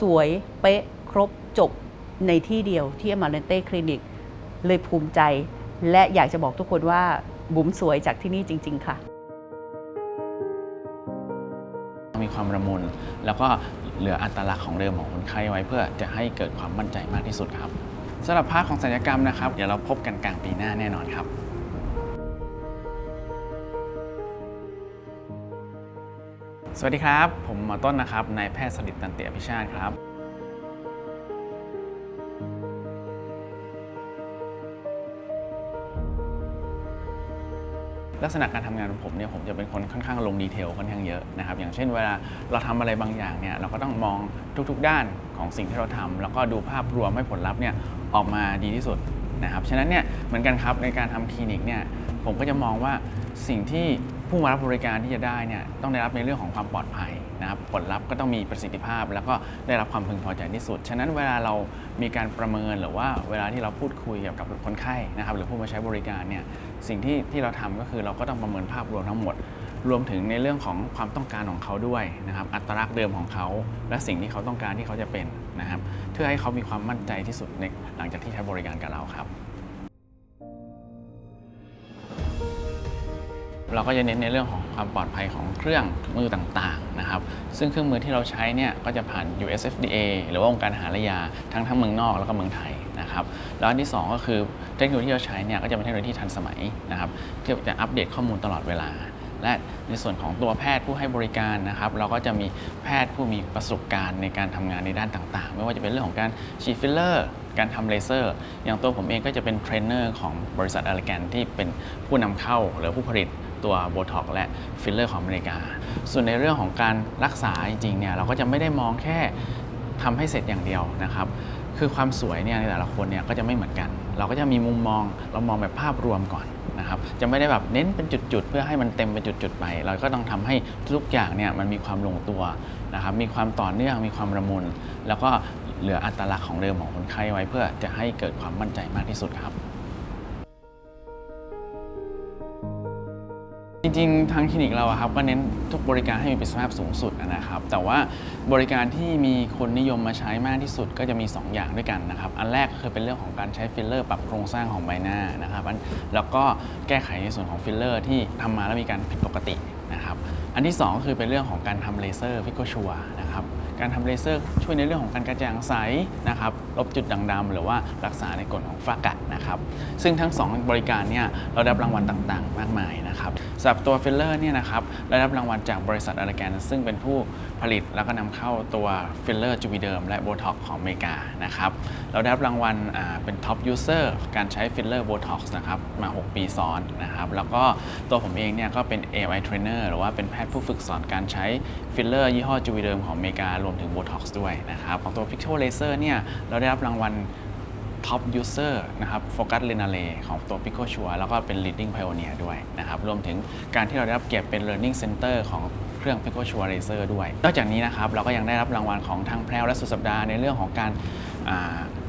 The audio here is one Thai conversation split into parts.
สวยเป๊ะครบจบในที่เดียวที่อมาเลนเต้คลินิก เลยภูมิใจ และอยากจะบอกทุกคนว่าบุ๋มสวยจากที่นี่จริง ๆ ค่ะ มีความระมุน แล้วก็เหลืออัตลักษณ์ของเดิมของคนไข้ไว้เพื่อจะให้เกิดความมั่นใจมากที่สุดครับสำหรับภาคของศัลยกรรมนะครับ เดี๋ยวเราพบกันกลางปีหน้าแน่นอนครับ สวัสดีครับ ผมหมอต้นนะครับนายแพทย์สลิดตันเตียพิชาติครับลักษณะการทำงานของผมเนี่ยผมจะเป็นคนค่อนข้างลงดีเทลค่อนข้างเยอะนะครับอย่างเช่นเวลาเราทำอะไรบางอย่างเนี่ยเราก็ต้องมองทุกๆด้านของสิ่งที่เราทำแล้วก็ดูภาพรวมให้ผลลัพธ์เนี่ยออกมาดีที่สุดนะครับฉะนั้นเนี่ยเหมือนกันครับในการทำคลินิกเนี่ยผมก็จะมองว่าสิ่งที่ ผู้มารับบริการที่จะได้เนี่ยต้องได้รับในเรื่องของความปลอดภัยนะครับผลลัพธ์ก็ต้องมีประสิทธิภาพ แล้วก็ได้รับความพึงพอใจที่สุด ฉะนั้นเวลาเรามีการประเมินหรือว่าเวลาที่เราพูดคุยเกี่ยวกับคนไข้นะครับหรือผู้มาใช้บริการเนี่ยสิ่งที่ที่เราทำก็คือเราก็ต้องประเมินภาพรวมทั้งหมด รวมถึงในเรื่องของความต้องการของเขาด้วยนะครับอัตลักษณ์เดิมของเขา และสิ่งที่เขาต้องการที่เขาจะเป็นนะครับเพื่อให้เขามีความมั่นใจที่สุดในหลังจากที่ใช้บริการกับเราครับ เราก็จะเน้นในเรื่องของความปลอดภัยของเครื่องมือต่างๆนะครับ ซึ่งเครื่องมือที่เราใช้เนี่ยก็จะผ่าน US FDA หรือว่าองค์การอาหารและยาทั้งทั้งเมืองนอกแล้วก็เมืองไทยนะครับ แล้วอันที่ 2 ก็คือเทคโนโลยีที่เราใช้เนี่ยก็จะเป็นเทคโนโลยีที่ทันสมัยนะครับที่จะอัปเดตข้อมูลตลอดเวลา และในส่วนของตัวแพทย์ผู้ให้บริการนะครับ เราก็จะมีแพทย์ผู้มีประสบการณ์ในการทำงานในด้านต่างๆ ไม่ว่าจะเป็นเรื่องของการฉีดฟิลเลอร์การทำเลเซอร์ อย่างตัวผมเองก็จะเป็นเทรนเนอร์ของบริษัทอ l ลแกนที่เป็นผู้นำเข้าหรือผู้ผลิต ตัวโบท็อกและฟิลเลอร์ของอเมริกา ส่วนในเรื่องของการรักษาจริงๆเนี่ยเราก็จะไม่ได้มองแค่ทำให้เสร็จอย่างเดียวนะครับ คือความสวยเนี่ยในแต่ละคนเนี่ยก็จะไม่เหมือนกัน เราก็จะมีมุมมองเรามองแบบภาพรวมก่อนนะครับจะไม่ได้แบบเน้นเป็นจุดๆ เพื่อให้มันเต็มเป็นจุดๆไป เราก็ต้องทำให้ทุกอย่างเนี่ยมันมีความลงตัวนะครับมีความต่อเนื่องมีความระมุน แล้วก็เหลืออัตลักษณ์ของเดิมของคนไข้ไว้เพื่อจะให้เกิดความมั่นใจมากที่สุดครับ ริง ๆ ทางคลินิกเราอะครับก็เน้นทุกบริการให้มีประสิทธิภาพสูงสุดนะครับแต่ว่าบริการที่มีคนนิยมมาใช้มากที่สุดก็จะมี 2 อย่างด้วยกันนะครับอันแรกก็คือเป็นเรื่องของการใช้ฟิลเลอร์ ปรับโครงสร้างของใบหน้านะครับอันแล้วก็แก้ไขในส่วนของฟิลเลอร์ที่ทำมาแล้วมีการผิดปกตินะครับอันที่2ก็คือเป็นเรื่องของการทำเลเซอร์พิโกชัวนะครับการทำเลเซอร์ช่วยในเรื่องของการกระจ่างใสนะครับลบจุดด่างดำหรือว่ารักษาในกฎของฝ้ากระ นะครับ ซึ่งทั้ง 2 บริการเนี่ยเราได้รับรางวัลต่างๆ มากมายนะครับสำหรับตัวฟิลเลอร์เนี่ยนะครับได้รับรางวัลจากบริษัทอาราแกนซึ่งเป็นผู้ผลิตแล้วก็นำเข้าตัวฟิลเลอร์จูบิเดิมและโบท็อกของอเมริกานะครับเราได้รับรางวัลเป็นท็อปยูเซอร์การใช้ฟิลเลอร์โบท็อกซ์นะครับมา 6 ปีซ้อนนะครับแล้วก็ตัวผมเองเนี่ยก็เป็น AI Trainer หรือว่าเป็นแพทย์ผู้ฝึกสอนการใช้ฟิลเลอร์ยี่ห้อจูบิเดิมของอเมริการวมถึงโบท็อกซ์ด้วยนะครับของตัว Pixel Laser เนี่ยเราได้รับรางวัล Top User นะครับโฟกัสเลนาเลของตัว Pico s u r e แล้วก็เป็น Leading Pioneer ด้วยนะครับรวมถึงการที่เราได้รับเกียรติเป็น Learning Center ของเครื่อง Pico s u r e Laser ด้วย นอกจากนี้นะครับเราก็ยังได้รับรางวัลของทางแพรวและสุดสัปดาห์ในเรื่องของการ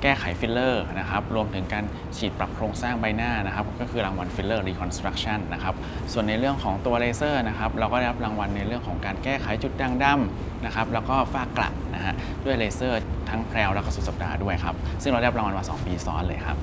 แก้ไขฟิลเลอร์นะครับรวมถึงการฉีดปรับโครงสร้างใบหน้านะครับก็คือรางวัลฟิลเลอร์รีคอนสตรักชั่นนะครับส่วนในเรื่องของตัวเลเซอร์นะครับเราก็ได้รับรางวัลในเรื่องของการแก้ไขจุดด่างดำนะครับแล้วก็ฝ้ากระนะฮะด้วยเลเซอร์ทั้งแพรวแล้วก็สุดสัปดาห์ด้วยครับซึ่งเราได้รับรางวัลมา 2 ปีซ้อนเลยครับ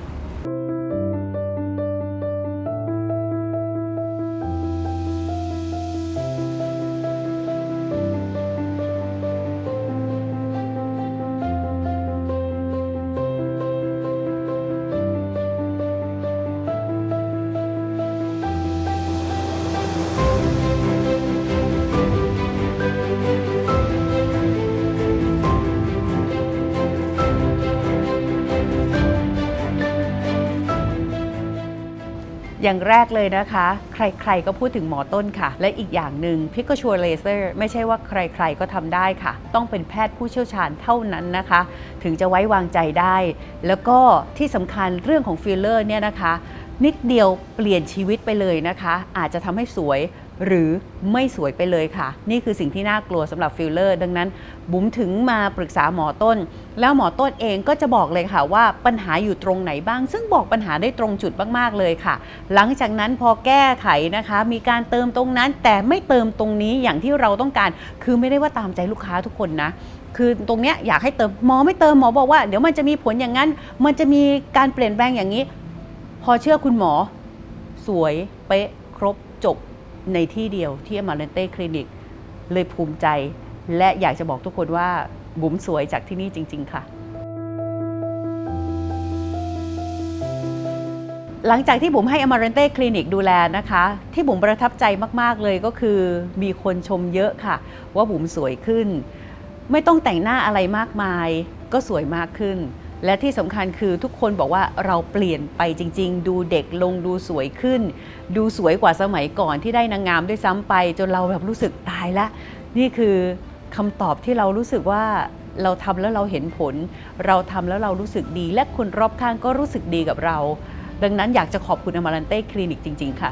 อย่างแรกเลยนะคะ ใครๆก็พูดถึงหมอต้นค่ะ และอีกอย่างหนึ่งพิกชัวเลเซอร์ไม่ใช่ว่าใครๆก็ทำได้ค่ะ ต้องเป็นแพทย์ผู้เชี่ยวชาญเท่านั้นนะคะ ถึงจะไว้วางใจได้ แล้วก็ที่สำคัญเรื่องของฟิลเลอร์เนี่ยนะคะ นิดเดียวเปลี่ยนชีวิตไปเลยนะคะ อาจจะทำให้สวยหรือไม่สวยไปเลยค่ะ นี่คือสิ่งที่น่ากลัวสำหรับฟิลเลอร์ ดังนั้น บุ๋มถึงมาปรึกษาหมอต้น แล้วหมอต้นเองก็จะบอกเลยค่ะว่าปัญหาอยู่ตรงไหนบ้าง ซึ่งบอกปัญหาได้ตรงจุดมากๆเลยค่ะ หลังจากนั้นพอแก้ไขนะคะ มีการเติมตรงนั้นแต่ไม่เติมตรงนี้อย่างที่เราต้องการ คือไม่ได้ว่าตามใจลูกค้าทุกคนนะคือตรงเนี้ยอยากให้เติมหมอไม่เติมหมอบอกว่าเดี๋ยวมันจะมีผลอย่างนั้น มันจะมีการเปลี่ยนแปลงอย่างนี้ พอเชื่อคุณหมอ สวยเป๊ะครบจบในที่เดียวที่อมาเลนเต้คลินิก เลยภูมิใจ และอยากจะบอกทุกคนว่าบุ๋มสวยจากที่นี่จริง ๆ ค่ะ หลังจากที่บุ๋มให้อมาเรนเต้คลินิกดูแลนะคะ ที่บุ๋มประทับใจมาก ๆ เลยก็คือมีคนชมเยอะค่ะ ว่าบุ๋มสวยขึ้น ไม่ต้องแต่งหน้าอะไรมากมาย ก็สวยมากขึ้น และที่สำคัญคือทุกคนบอกว่าเราเปลี่ยนไปจริง ๆ ดูเด็กลงดูสวยขึ้น ดูสวยกว่าสมัยก่อนที่ได้นางงามด้วยซ้ำไป จนเราแบบรู้สึกตายละนี่คือ คำตอบที่เรารู้สึกว่าเราทำแล้วเราเห็นผล เราทำแล้วเรารู้สึกดี และคนรอบข้างก็รู้สึกดีกับเรา ดังนั้นอยากจะขอบคุณอมารันเต้คลินิกจริง ๆ ค่ะ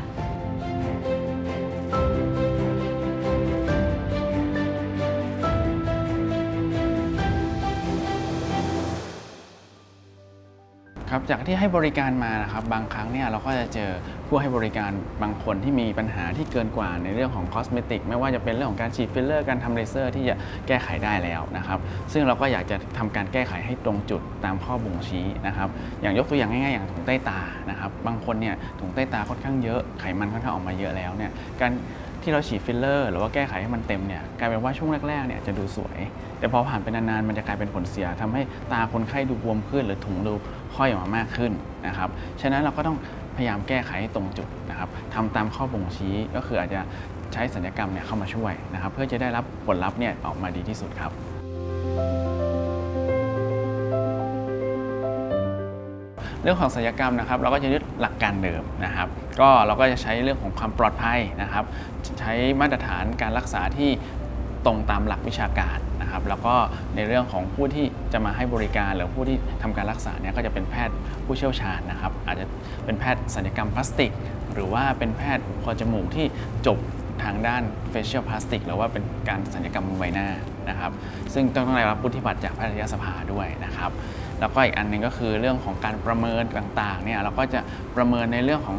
ครับจากที่ให้บริการมานะครับบางครั้งเนี่ยเราก็จะเจอผู้ให้บริการบางคนที่มีปัญหาที่เกินกว่าในเรื่องของคอสเมติกไม่ว่าจะเป็นเรื่องของการฉีดฟิลเลอร์การทำเลเซอร์ที่จะแก้ไขได้แล้วนะครับ ซึ่งเราก็อยากจะทำการแก้ไขให้ตรงจุดตามข้อบ่งชี้นะครับ อย่างยกตัวอย่างง่ายๆอย่างถุงใต้ตานะครับ บางคนเนี่ยถุงใต้ตาค่อนข้างเยอะไขมันค่อนข้างออกมาเยอะแล้วเนี่ยการ ที่เราฉีดฟิลเลอร์ หรือว่าแก้ไขให้มันเต็มเนี่ยกลายเป็นว่าช่วงแรกๆเนี่ยจะดูสวย แต่พอผ่านไปนานๆมันจะกลายเป็นผลเสียทำให้ตาคนไข้ดูบวมขึ้น หรือถุงดูค่อยออกมามากขึ้นนะครับฉะนั้นเราก็ต้องพยายามแก้ไขให้ตรงจุดนะครับทำตามข้อบ่งชี้ก็คืออาจจะใช้สัญญกรรมเนี่ยเข้ามาช่วยนะครับ เพื่อจะได้รับผลลัพธ์เนี่ยออกมาดีที่สุดครับ เรื่องของศัลยกรรมนะครับ เราก็จะยึดหลักการเดิมนะครับ ก็เราก็จะใช้เรื่องของความปลอดภัยนะครับ ใช้มาตรฐานการรักษาที่ตรงตามหลักวิชาการนะครับ แล้วก็ในเรื่องของผู้ที่จะมาให้บริการหรือผู้ที่ทำการรักษาเนี่ยก็จะเป็นแพทย์ผู้เชี่ยวชาญนะครับ อาจจะเป็นแพทย์ศัลยกรรมพลาสติก หรือว่าเป็นแพทย์คอจมูกที่จบทางด้าน facial plastic หรือว่าเป็นการศัลยกรรมใบหน้านะครับ ซึ่งต้องได้รับวุฒิบัตรจากแพทยสภาด้วยนะครับ แล้วก็อีกอันหนึ่งก็คือเรื่องของการประเมินต่างๆเนี่ยเราก็จะประเมินในเรื่องของ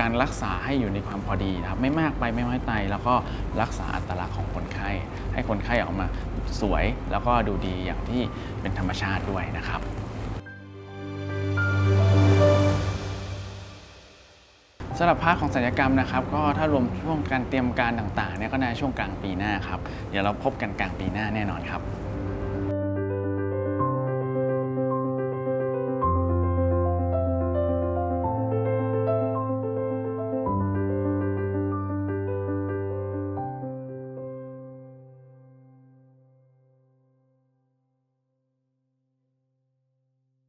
การรักษาให้อยู่ในความพอดีนะครับไม่มากไปไม่น้อยไปแล้วก็รักษาอัตลักษณ์ของคนไข้ ให้คนไข้ออกมาสวย แล้วก็ดูดีอย่างที่เป็นธรรมชาติด้วยนะครับสำหรับพาร์ทของศัลยกรรมนะครับ ก็ถ้ารวมช่วงการเตรียมการต่างๆเนี่ยก็ในช่วงกลางปีหน้าครับ เดี๋ยวเราพบกันกลางปีหน้าแน่นอนครับ